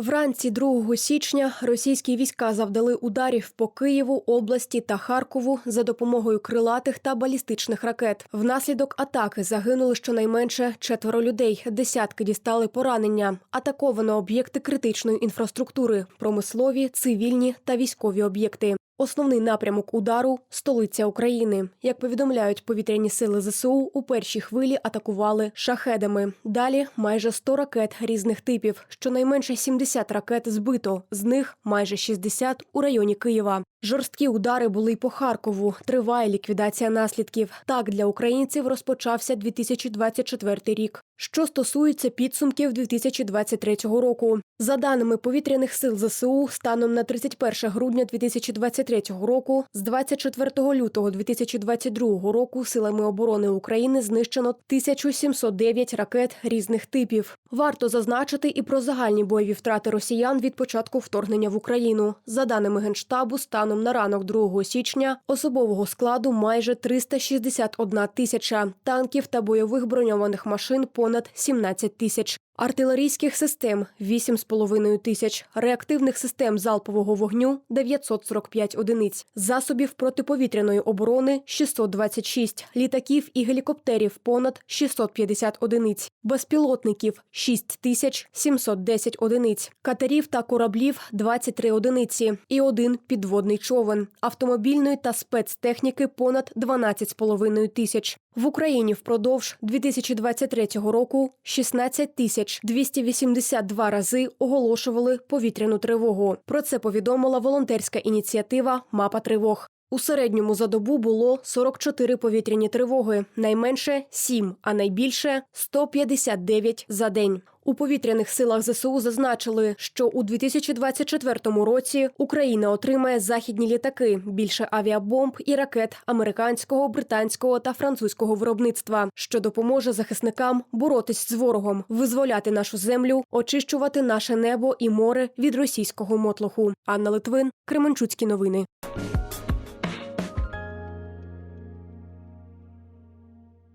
Вранці 2 січня російські війська завдали ударів по Києву, області та Харкову за допомогою крилатих та балістичних ракет. Внаслідок атаки загинули щонайменше четверо людей. Десятки дістали поранення. Атаковано об'єкти критичної інфраструктури, промислові, цивільні та військові об'єкти. Основний напрямок удару столиця України. Як повідомляють повітряні сили ЗСУ, у першій хвилі атакували шахедами. Далі майже 100 ракет різних типів. Щонайменше 70 ракет збито, з них майже 60 у районі Києва. Жорсткі удари були й по Харкову. Триває ліквідація наслідків. Так для українців розпочався 2024 рік. Що стосується підсумків 2023 року, за даними повітряних сил ЗСУ, станом на 31 грудня 2023 року, з 24 лютого 2022 року силами оборони України знищено 1709 ракет різних типів. Варто зазначити і про загальні бойові втрати росіян від початку вторгнення в Україну. За даними генштабу, станом на ранок 2 січня особового складу майже 361 тисяча танків та бойових броньованих машин понад 17 тисяч. Артилерійських систем 8,5 тисяч, реактивних систем залпового вогню 945 одиниць, засобів протиповітряної оборони 626, літаків і гелікоптерів понад 650 одиниць, безпілотників 6 тисяч 710 одиниць, катерів та кораблів 23 одиниці і один підводний човен, автомобільної та спецтехніки понад 12,5 тисяч. В Україні впродовж 2023 року 16 тисяч 282 рази оголошували повітряну тривогу. Про це повідомила волонтерська ініціатива Мапа тривог. У середньому за добу було 44 повітряні тривоги, найменше 7, а найбільше 159 за день. У повітряних силах ЗСУ зазначили, що у 2024 році Україна отримає західні літаки, більше авіабомб і ракет американського, британського та французького виробництва, що допоможе захисникам боротись з ворогом, визволяти нашу землю, очищувати наше небо і море від російського мотлоху. Анна Литвин, Кременчуцькі новини.